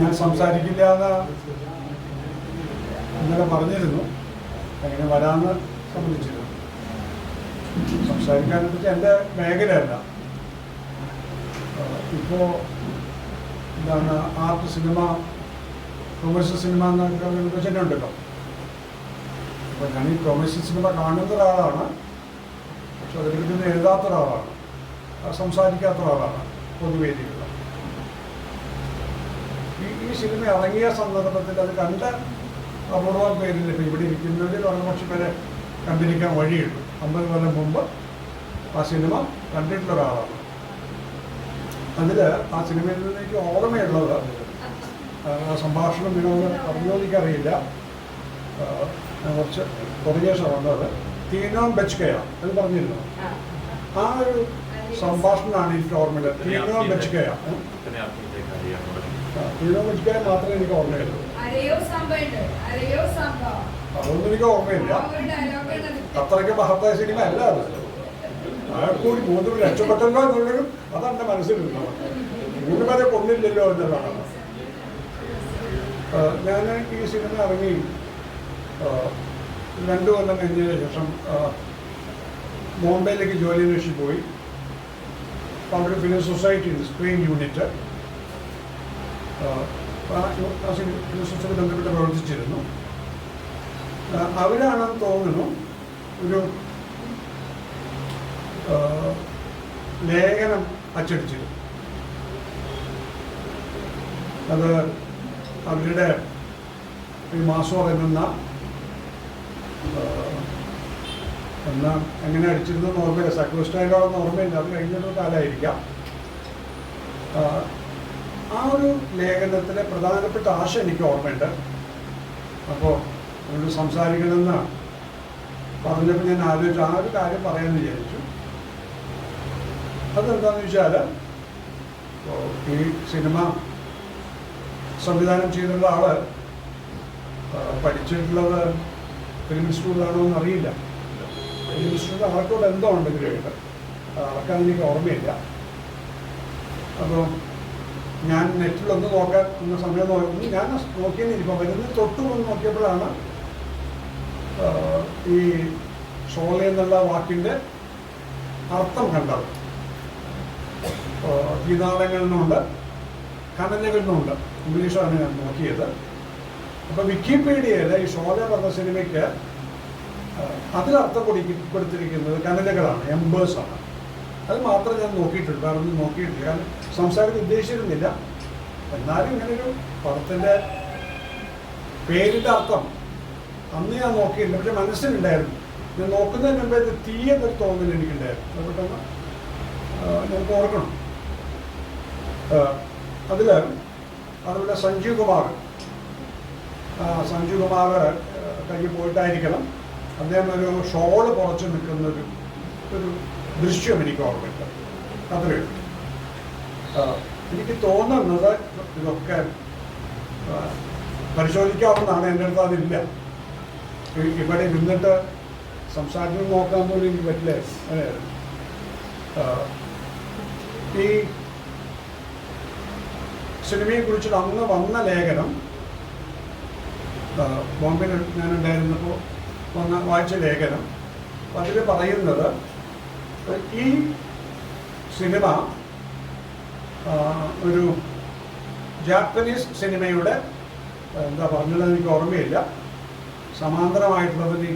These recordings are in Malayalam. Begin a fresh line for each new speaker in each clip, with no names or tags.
ഞാൻ സംസാരിക്കില്ല എന്ന് ഇന്നലെ പറഞ്ഞിരുന്നു. എങ്ങനെ വരാമെന്ന് സംബന്ധിച്ചിരുന്നു. സംസാരിക്കാൻ വെച്ചാൽ എന്റെ മേഖലയല്ല. ഇപ്പോൾ എന്താണ് ആർട്ട് സിനിമ കൊമേഴ്സ്യൽ സിനിമ എന്നൊക്കെ വിഭജനമുണ്ടല്ലോ അപ്പോൾ ഞാൻ ഈ കൊമേഴ്സ്യൽ സിനിമ കാണുന്ന ഒരാളാണ്. പക്ഷെ അതിനെപ്പറ്റി എഴുതാത്ത ഒരാളാണ്. സംസാരിക്കാത്ത ഒരാളാണ് പൊതുവേദികളിൽ ഈ സിനിമ ഇറങ്ങിയ സന്ദർഭത്തിൽ അത് കണ്ട അപൂർവം പേരിൽ ഇപ്പം ഇവിടെ ഒരു കുറച്ച് പേരെ കണ്ടിരിക്കാൻ വഴിയുള്ളൂ അമ്പത് കൊല്ലം മുമ്പ് ആ സിനിമ കണ്ടിട്ടുള്ള ഒരാളാണ്. അതിൽ ആ സിനിമയിൽ നിന്ന് എനിക്ക് ഓർമ്മയുള്ളത് ആ സംഭാഷണം നിങ്ങളൊന്ന് പറഞ്ഞോ എനിക്കറിയില്ല ആ, ഞാൻ കുറച്ച് പുറകെ വന്നത് തീനോം ബെച്ച്കയാണ് അത് പറഞ്ഞിരുന്നു? ആ ഒരു സംഭാഷണമാണ് എനിക്ക് ഓർമ്മയുള്ളത് തീനോം ബെച്ച്കയാണ് തീനോം ബെച്ച്കയ മാത്രമേ എനിക്ക് ഓർമ്മയുള്ളൂ. അതൊന്നും എനിക്ക് ഓർമ്മയില്ല. അത്രയ്ക്ക് മഹത്തായ സിനിമ അല്ല അത്. ആൾക്കൂടി മൂന്ന് രക്ഷപ്പെട്ടല്ലോ എന്നുള്ളതും അതാണ് എന്റെ മനസ്സിലുള്ളത് മൂന്ന് പേരെ കൊന്നില്ലല്ലോ എന്നുള്ളതാണ്. ഞാൻ ഈ സിനിമ ഇറങ്ങി രണ്ടു കൊല്ലം കഴിഞ്ഞതിന് ശേഷം ബോംബെയിലേക്ക് ജോലി അന്വേഷിച്ച് പോയി. അവിടെ film society screen unit society ബന്ധപ്പെട്ട് പ്രവർത്തിച്ചിരുന്നു. അവരാണെന്ന് തോന്നുന്നു ഒരു ലേഖനം അച്ചടിച്ചിരുന്നു. അത് അവരുടെ ഈ മാസം എന്ന എന്നാ എങ്ങനെ അടിച്ചിരുന്നു ഓർമ്മയില്ല. സക്രോസ്റ്റൈലോന്ന് ഓർമ്മയില്ല. അത് കഴിഞ്ഞൊരു കാലമായിരിക്കാം. ആ, ഒരു ലേഖനത്തിലെ പ്രധാനപ്പെട്ട ആശയം എനിക്ക് ഓർമ്മയുണ്ട്. അപ്പോൾ അവരോട് സംസാരിക്കണമെന്ന് പറഞ്ഞപ്പോൾ ഞാൻ ആലോചിച്ചു ആ ഒരു കാര്യം പറയാമെന്ന് വിചാരിച്ചു. അതെന്താണെന്ന് വെച്ചാൽ ഈ സിനിമ സംവിധാനം ചെയ്തിട്ടുള്ള ആൾ പഠിച്ചിട്ടുള്ളത് ഫിലിം ഇൻസ്റ്റിറ്റ്യൂട്ടിലാണോ എന്ന് അറിയില്ല. ഫിലിം ഇൻസ്റ്റിറ്റ്യൂട്ട് ആർക്കോ ബന്ധമുണ്ടെങ്കിലും ആർക്കാണ് എനിക്ക് ഓർമ്മയില്ല. അപ്പോൾ ഞാൻ നെറ്റിലൊന്ന് നോക്കാൻ ഇന്ന സമയം നോക്കി ഞാൻ നോക്കിയെന്നിരിക്കും വരുന്ന തൊട്ട് വന്ന് നോക്കിയപ്പോഴാണ് ഈ ഷോള എന്നുള്ള വാക്കിന്റെ അർത്ഥം കണ്ടത്. ഗീതാളങ്ങളിൽ നിന്നുണ്ട് കനലുകളിൽ നിന്നുണ്ട് ഇംഗ്ലീഷാണ് ഞാൻ നോക്കിയത്. അപ്പോൾ വിക്കിപീഡിയയിൽ ഈ ഷോല പറഞ്ഞ സിനിമയ്ക്ക് അതിലർത്ഥം കൊടുക്കി കൊടുത്തിരിക്കുന്നത് കനലുകളാണ് എംബേഴ്സാണ്. അത് മാത്രം ഞാൻ നോക്കിയിട്ടുണ്ട് വേറെ ഒന്നും നോക്കിയിട്ടില്ല. കാരണം സംസാരിക്കാൻ ഉദ്ദേശിച്ചിരുന്നില്ല. എന്നാലും ഇങ്ങനൊരു പടത്തിന്റെ പേരിന്റെ അർത്ഥം അന്ന് ഞാൻ നോക്കിയില്ല. പക്ഷെ മനസ്സിലുണ്ടായിരുന്നു. ഞാൻ നോക്കുന്നതിന് മുമ്പേ ഇത് തീയെന്നൊരു തോന്നൽ എനിക്കുണ്ടായിരുന്നു. പെട്ടെന്ന് നമുക്ക് ഓർക്കണം. അതിൽ അതുപോലെ സഞ്ജീവ് കുമാർ സഞ്ജീവ് കുമാർ കയ്യിൽ പോയിട്ടായിരിക്കണം. അദ്ദേഹം ഒരു ഷോൾ പുറച്ച് നിൽക്കുന്ന ഒരു ഒരു ദൃശ്യം എനിക്ക് ഓർമ്മയുണ്ട്. അത്രയും എനിക്ക് തോന്നുന്നത് ഇതൊക്കെ പരിശോധിക്കാവുന്നതാണ്. എന്റെ അടുത്ത് അതില്ല. ഇവിടെ നിന്നിട്ട് സംസാരിച്ച് നോക്കാൻ പോലും എനിക്ക് പറ്റില്ല. ഈ സിനിമയെ കുറിച്ചിട്ട് അന്ന് വന്ന ലേഖനം ബോംബെ ബോംബെയിൽ ഞാനുണ്ടായിരുന്നപ്പോൾ വന്ന വായിച്ച ലേഖനം അതിൽ പറയുന്നത് ഈ സിനിമ ഒരു ജാപ്പനീസ് സിനിമയുടെ എന്താ പറഞ്ഞത് എനിക്ക് ഓർമ്മയില്ല. സമാന്തരമായിട്ടുള്ളതിൽ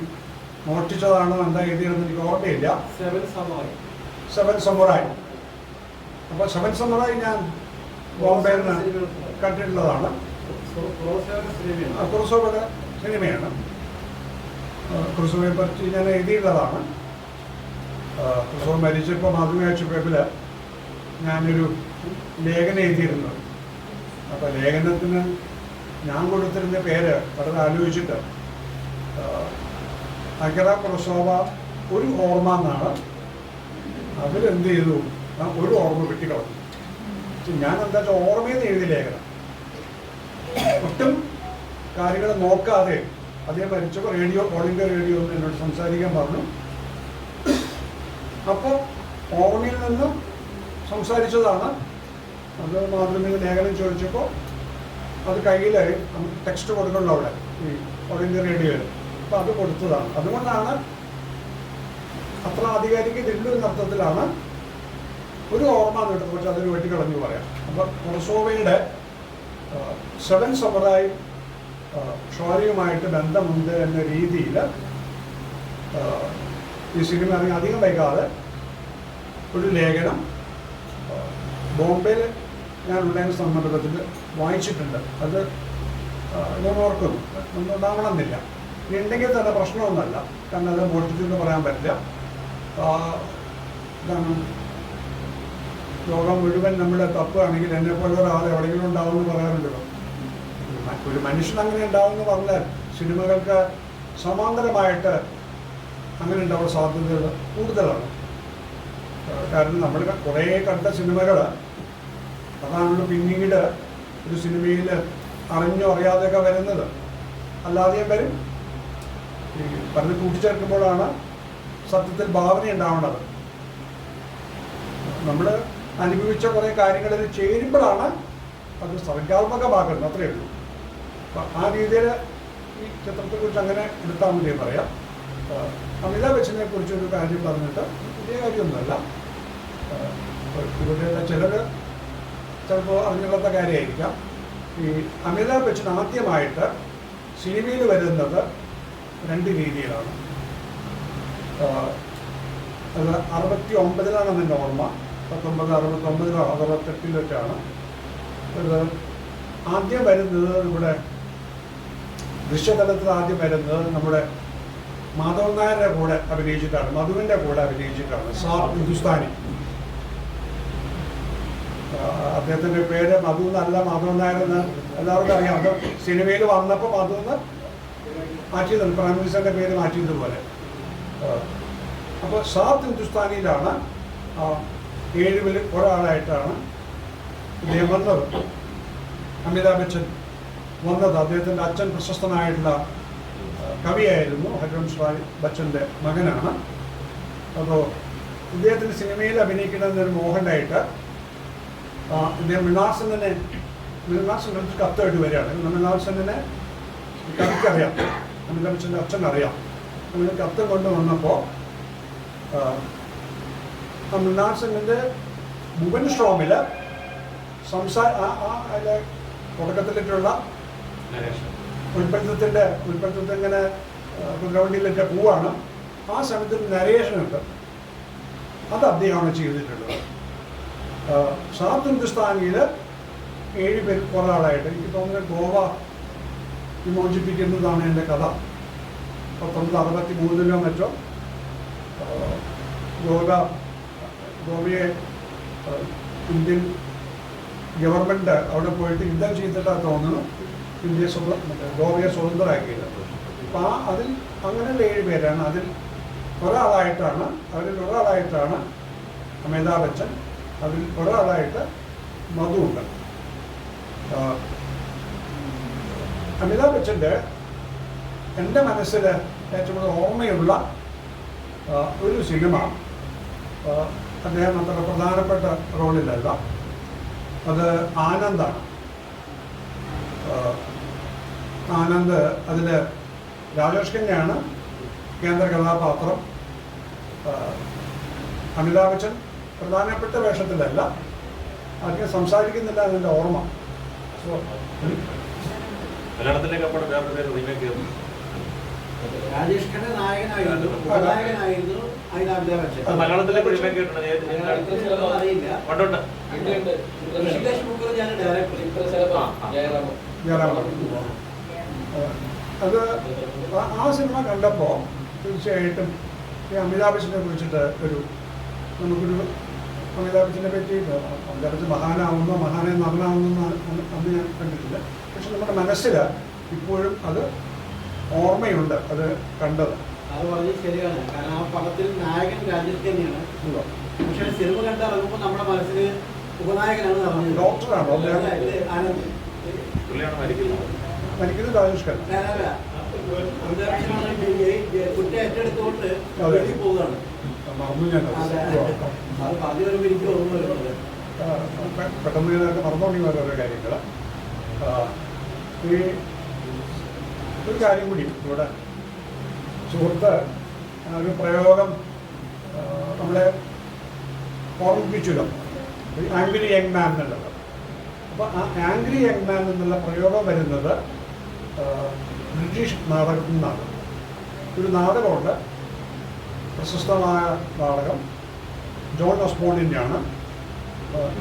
മോഷ്ടിച്ചതാണോ എന്താ എഴുതിയതെന്ന് എനിക്ക് ഓർമ്മയില്ല.
സെവൻ സമുറായി
സെവൻ സമുറായി അപ്പോൾ സെവൻ സമുറായി ഞാൻ ബോംബെയിൽ നിന്ന് കണ്ടിട്ടുള്ളതാണ് കുറുസോയുടെ സിനിമയാണ്. കുറുസോയെ പറ്റി ഞാൻ എഴുതിയിട്ടുള്ളതാണ്. കുറുസോ മരിച്ചപ്പോൾ മാതൃകാഴ്ച പേപ്പിൽ ഞാനൊരു ലേഖനം എഴുതിയിരുന്നു. അപ്പോൾ ലേഖനത്തിന് ഞാൻ കൊടുത്തിരുന്ന പേര് വളരെ ആലോചിച്ചിട്ട് അഗ്ര പ്രസോഭ ഒരു ഓർമ്മ എന്നാണ്. അവരെന്ത് ചെയ്തു? ആ ഒരു ഓർമ്മ വെട്ടിക്കളഞ്ഞു ഞാൻ എന്താ വെച്ചാൽ ഓർമ്മയെന്ന് എഴുതി ലേഖനം. ഒട്ടും കാര്യങ്ങൾ നോക്കാതെ അദ്ദേഹം മരിച്ചപ്പോൾ റേഡിയോ ഓൾ ഇന്ത്യ റേഡിയോ എന്നോട് സംസാരിക്കാൻ പറഞ്ഞു. അപ്പോൾ ഓണിൽ നിന്നും സംസാരിച്ചതാണ്. അത് മാതൃമിക ലേഖനം ചോദിച്ചപ്പോൾ അത് കയ്യിൽ ടെക്സ്റ്റ് കൊടുക്കണല്ലോ അവിടെ? ഈ ഓൾ ഇന്ത്യ റേഡിയോയിൽ. അപ്പോൾ അത് കൊടുത്തതാണ്. അതുകൊണ്ടാണ് അത്ര ആധികാരിക ഇതില്ലു എന്ന അർത്ഥത്തിലാണ് ഒരു ഓർമ്മ കിട്ടുന്നത്. പക്ഷെ അതിന് വേണ്ടി വെട്ടിക്കളഞ്ഞു പറയാം. അപ്പം കൊറസോവയുടെ സെവൻ സമുറായി ഷോറിയുമായിട്ട് ബന്ധമുണ്ട് എന്ന രീതിയിൽ ഈ സിനിമ ഇറങ്ങി അധികം വൈകാതെ ഒരു ലേഖനം ബോംബെയിൽ ഞാൻ ഉണ്ടായിരുന്ന സന്ദർഭത്തിൽ വായിച്ചിട്ടുണ്ട്. അത് ഞാൻ ഓർക്കുന്നു. ഒന്നും ഉണ്ടാവണം എന്നില്ല ഉണ്ടെങ്കിൽ തന്നെ പ്രശ്നമൊന്നുമല്ല. കാരണം അത് മോഷ്ടിച്ചെന്ന് പറയാൻ പറ്റില്ല. കാരണം ലോകം മുഴുവൻ നമ്മുടെ തപ്പാണെങ്കിൽ എന്നെ പോലെ ഒരാൾ എവിടെയെങ്കിലും ഉണ്ടാവും എന്ന് പറയാറുണ്ടല്ലോ ഒരു മനുഷ്യൻ അങ്ങനെ ഉണ്ടാവും എന്ന് പറഞ്ഞാൽ സിനിമകൾക്ക് സമാന്തരമായിട്ട് അങ്ങനെ ഉണ്ടാവാൻ സാധ്യതകൾ കൂടുതലാണ്. കാരണം നമ്മൾ കുറേ കണ്ട സിനിമകൾ അതാണല്ലോ പിന്നീട് ഒരു സിനിമയിൽ അറിഞ്ഞോ അറിയാതെയൊക്കെ വരുന്നത്. അല്ലാതെയും വരും. ഈ പറഞ്ഞ് കൂട്ടിച്ചേർക്കുമ്പോഴാണ് സത്യത്തിൽ ഭാവന ഉണ്ടാവേണ്ടത് നമ്മൾ അനുഭവിച്ച കുറേ കാര്യങ്ങളിൽ ചേരുമ്പോഴാണ് അത് സർഗാത്മകമാക്കുന്നത് അത്രയേ ഉള്ളൂ. അപ്പം ആ രീതിയിൽ ഈ ചിത്രത്തെക്കുറിച്ച് അങ്ങനെ എടുത്താൽ മതി പറയാം. അമിതാഭ് ബച്ചനെ കുറിച്ചൊരു കാര്യം പറഞ്ഞിട്ട് വലിയ കാര്യമൊന്നുമല്ല. ഇവിടെയുള്ള ചിലർ ചിലപ്പോൾ അറിഞ്ഞില്ലാത്ത കാര്യമായിരിക്കാം. ഈ അമിതാഭ് ബച്ചൻ ആദ്യമായിട്ട് സിനിമയിൽ വരുന്നത് രണ്ട് രീതിയിലാണ്. അത് അറുപത്തി ഒമ്പതിലാണ് എന്റെ ഓർമ്മ. പത്തൊമ്പത് അറുപത്തി ഒമ്പതിലോ അറുപത്തെട്ടിലൊക്കെയാണ്. ഇത് ആദ്യം വരുന്നത് നമ്മുടെ ദൃശ്യതലത്തിൽ ആദ്യം വരുന്നത് നമ്മുടെ മാധവൻ നായരുടെ കൂടെ അഭിനയിച്ചിട്ടാണ് മധുവിന്റെ കൂടെ അഭിനയിച്ചിട്ടാണ് സാർ ഹിന്ദുസ്ഥാനി. അദ്ദേഹത്തിന്റെ പേര് മധു എന്നല്ല മാധവൻ നായർ എന്ന് എല്ലാവർക്കും അറിയാം. അത് സിനിമയിൽ വന്നപ്പോൾ മധു എന്ന് മാറ്റിയത് പ്രൈം മിനിസ്റ്ററിന്റെ പേര് മാറ്റിയതുപോലെ അപ്പോൾ സാത്ത് ഹിന്ദുസ്ഥാനിയിലാണ് ഏഴുവിൽ ഒരാളായിട്ടാണ് ഇദ്ദേഹം വന്നത്. അമിതാഭ് ബച്ചൻ വന്നത്. അദ്ദേഹത്തിന്റെ അച്ഛൻ പ്രശസ്തനായിട്ടുള്ള കവിയായിരുന്നു ഹരിവംശ് ബച്ചന്റെ മകനാണ്. അപ്പോൾ ഇദ്ദേഹത്തിന് സിനിമയിൽ അഭിനയിക്കണമെന്നൊരു ഒരു ആ, ഇദ്ദേഹം മൃണാസനെ മൃണാസൻ ഒരു കത്തായിട്ട് വരികയാണ്. മൃണാസനെ കവിക്കറിയാം അമിതാഭ് ബച്ചന്റെ അച്ഛൻ അറിയാം അങ്ങനെ കത്ത് കൊണ്ട് വന്നപ്പോൾ മൃണാൾ സെന്നിന്റെ ഭുവൻ സ്ട്രോമിൽ സംസാ ഉൽപ്പന്നത്തിന്റെ ഉൽപ്പന്നത്തിൽ ഇങ്ങനെ ഗ്രൗണ്ടിലൊക്കെ പോവാണ്. ആ സമയത്ത് നരേഷൻ ഉണ്ട് അത് അദ്ദേഹമാണ് ചെയ്തിട്ടുള്ളത്. സാത്ത് ഹിന്ദുസ്ഥാനിയിൽ ഏഴ് പേര് ഒരാളായിട്ട് എനിക്ക് തോന്നുന്നത് ഗോവ വിമോചിപ്പിക്കുന്നതാണ് എന്റെ കഥ. പത്തൊമ്പത് അറുപത്തി മൂന്നിലോ മറ്റോ ഗോവ ഗോവയെ ഇന്ത്യൻ ഗവൺമെന്റ് അവിടെ പോയിട്ട് യുദ്ധം ചെയ്തിട്ടാണ് തോന്നുന്നു. ഇന്ത്യയെ സ്വത ഗോവയെ സ്വതന്ത്രമാക്കിയത് അപ്പോൾ ആ അതിൽ അങ്ങനെയുള്ള ഏഴ് പേരാണ് അതിൽ ഒരാളായിട്ടാണ് അവരിൽ ഒരാളായിട്ടാണ് അമിതാഭ് ബച്ചൻ അതിൽ ഒരാളായിട്ട് മധു ഉണ്ട്. ആ, അമിതാഭ് ബച്ചന്റെ എന്റെ മനസ്സിൽ ഏറ്റവും കൂടുതൽ ഓർമ്മയുള്ള ഒരു സിനിമ അദ്ദേഹം അത്ര പ്രധാനപ്പെട്ട റോളിലല്ല. അത് ആനന്ദാണ്. ആനന്ദ് അതിൽ രാജേഷ് ഖന്നയാണ് കേന്ദ്ര കഥാപാത്രം. അമിതാഭ് ബച്ചൻ പ്രധാനപ്പെട്ട വേഷത്തിലല്ല. അധികം സംസാരിക്കുന്നില്ല അതിന്റെ ഓർമ്മ.
മലയാളത്തിലേക്ക് അപ്പോൾ വേറൊരു പേര് റീമേക്ക് ചെയ്തു.
രാജേഷ് ഖന്ന നായകനായിരുന്നു ഉപനായകനായിരുന്നു അമിതാഭ് ബച്ചൻ.
അത് മലയാളത്തിലേക്ക് റീമേക്ക് ചെയ്തിട്ടുണ്ട്. ഏത്-
മലയാളത്തിൽ അറിയില്ല.
ഉണ്ടുണ്ട്
ഋഷികേഷ് മുഖർജിയാണ് ഡയറക്ടർ
ജയറാമൻ അത് ആ- സിനിമ കണ്ടപ്പോൾ തീർച്ചയായിട്ടും ഈ അമിതാഭ് ബച്ചനെ കുറിച്ചിട്ട് ഒരു നമുക്കൊരു അമിതാഭ് ബച്ചനെ പറ്റി അമിതാഭ് ബച്ചൻ മഹാനാവുന്നോ മഹാനെ നടനാവുന്നോ അന്ന് ഞാൻ കണ്ടിട്ടില്ല. പക്ഷെ നമ്മുടെ മനസ്സിൽ ഇപ്പോഴും അത് ഓർമ്മയുണ്ട് അത് കണ്ടത്.
അത് പറഞ്ഞ് ശരിയാണ്. കാരണം ആ പടത്തിൽ നായകൻ രാജേഷ് തന്നെയാണ്. പക്ഷെ സിനിമ കണ്ടിറങ്ങുമ്പോൾ നമ്മുടെ മനസ്സിൽ ഉപനായകനാണ്
ഡോക്ടറാണോ?
ആനന്ദ്.
പുള്ളിയാണ് മരിക്കുന്നത്
മരിക്കുന്നത് രാജേഷ് ഖന്ന
ഞാനല്ല അമിതാഭ് ബച്ചനാണ് ഈ കുറ്റം ഏറ്റെടുത്തുകൊണ്ട്
അതെ.
വീട്ടിൽ പോവുകയാണ്.
മറന്നു ഞാൻ.
അതെ. അത്. പറഞ്ഞു വരുമ്പോൾ എനിക്ക് ഓർമ്മ വരുന്നത്
ആ, പെ- പെട്ടെന്ന് ഇതിനകത്ത് മറന്നുകൊണ്ടി ഓരോരോ കാര്യങ്ങൾ ഈ ഒരു കാര്യം കൂടി ഇവിടെ. സുഹൃത്ത് ഒരു പ്രയോഗം നമ്മളെ ഓർമ്മിപ്പിച്ചല്ലോ ആംഗ്രി യങ് മാൻ എന്നുള്ളത്. അപ്പോൾ ആ ആംഗ്രി യങ് മാൻ എന്നുള്ള പ്രയോഗം വരുന്നത് ബ്രിട്ടീഷ് നാടകത്തിൽ നിന്നാണ് ഒരു നാടകമുണ്ട്. പ്രശസ്തമായ നാടകം. ജോൺ ഓസ്ബോണിന്റെയാണ്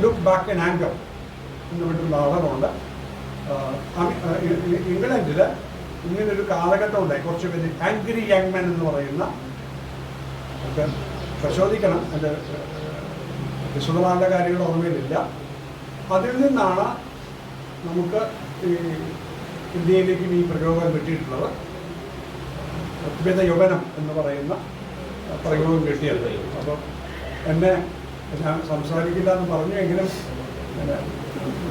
ലുക്ക് ബാക്ക് ഇൻ ആങ്കർ എന്ന് പറഞ്ഞൊരു നാടകമുണ്ട്. ഇംഗ്ലണ്ടിൽ ഇങ്ങനൊരു കാലഘട്ടം ഉണ്ടായി. കുറച്ച് പേര് ആംഗ്രി യങ് മാൻ എന്ന് പറയുന്ന പരിശോധിക്കണം. എന്റെ വിശദമായ കാര്യങ്ങൾ ഓർമ്മയിലില്ല. അതിൽ നിന്നാണ് നമുക്ക് ഈ ഇന്ത്യയിലേക്കും ഈ പ്രയോഗം കിട്ടിയിട്ടുള്ളത്. യോഗനം എന്ന് പറയുന്ന പ്രയോഗം കിട്ടിയത്. അപ്പം എന്നെ ഞാൻ സംസാരിക്കില്ല എന്ന് പറഞ്ഞു എങ്കിലും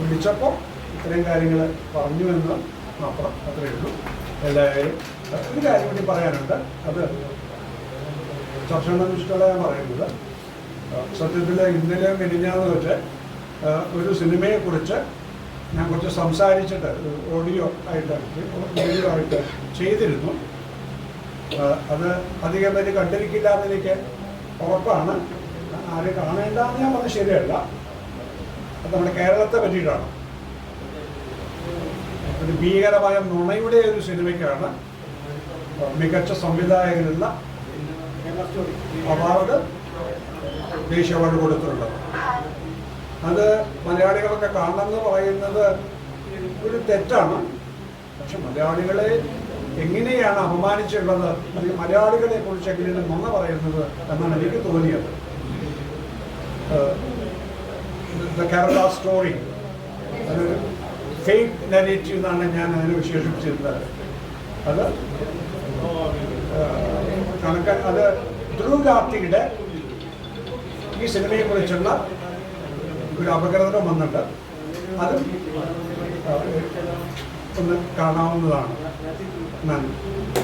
വിളിച്ചപ്പോൾ ഇത്രയും കാര്യങ്ങൾ പറഞ്ഞു എന്ന് മാത്രം അത്രയേ ഉള്ളൂ. എല്ലാവരും ഒരു കാര്യം കൂടി പറയാനുണ്ട്. അത് ചർച്ചകളെ ഞാൻ പറയുന്നത്. സത്യത്തിൽ ഇന്നലെ മെനിഞ്ഞാന്ന് വെച്ച് ഒരു സിനിമയെക്കുറിച്ച് ഞാൻ കുറച്ച് സംസാരിച്ചിട്ട് ഓഡിയോ ആയിട്ട് വീഡിയോ ആയിട്ട് ചെയ്തിരുന്നു. അത് അധികം പേര് കണ്ടിരിക്കില്ല എന്നെനിക്ക് ഉറപ്പാണ്. ആരും കാണേണ്ട എന്ന് ഞാൻ പറഞ്ഞത് ശരിയല്ല. അത് നമ്മുടെ കേരളത്തെ പറ്റിയിട്ടാണ്. ഒരു ഭീകരമായ നുണയുടെ ഒരു സിനിമയ്ക്കാണ് മികച്ച സംവിധായകനുള്ള അവാർഡ് ദേശീയ അവാർഡ് കൊടുത്തിട്ടുള്ളത്. അത് മലയാളികളൊക്കെ കാണണമെന്ന് പറയുന്നത് ഒരു തെറ്റാണ്. പക്ഷെ മലയാളികളെ എങ്ങനെയാണ് അപമാനിച്ചിട്ടുള്ളത് അല്ലെങ്കിൽ മലയാളികളെ കുറിച്ച് എങ്ങനെയാണ് നന്ന പറയുന്നത് എന്നാണ് എനിക്ക് തോന്നിയത്. The Kerala story. Fake narrative എന്നാണ് ഞാൻ അതിനെ വിശേഷിപ്പിച്ചിരുന്നത്. അത് കണക്ക അത് ധ്രുവ് കാർത്തിയുടെ ഈ സിനിമയെ കുറിച്ചുള്ള ഒരു അപകടം വന്നിട്ട് അത് ഒന്ന് കാണാവുന്നതാണ്. നന്ദി.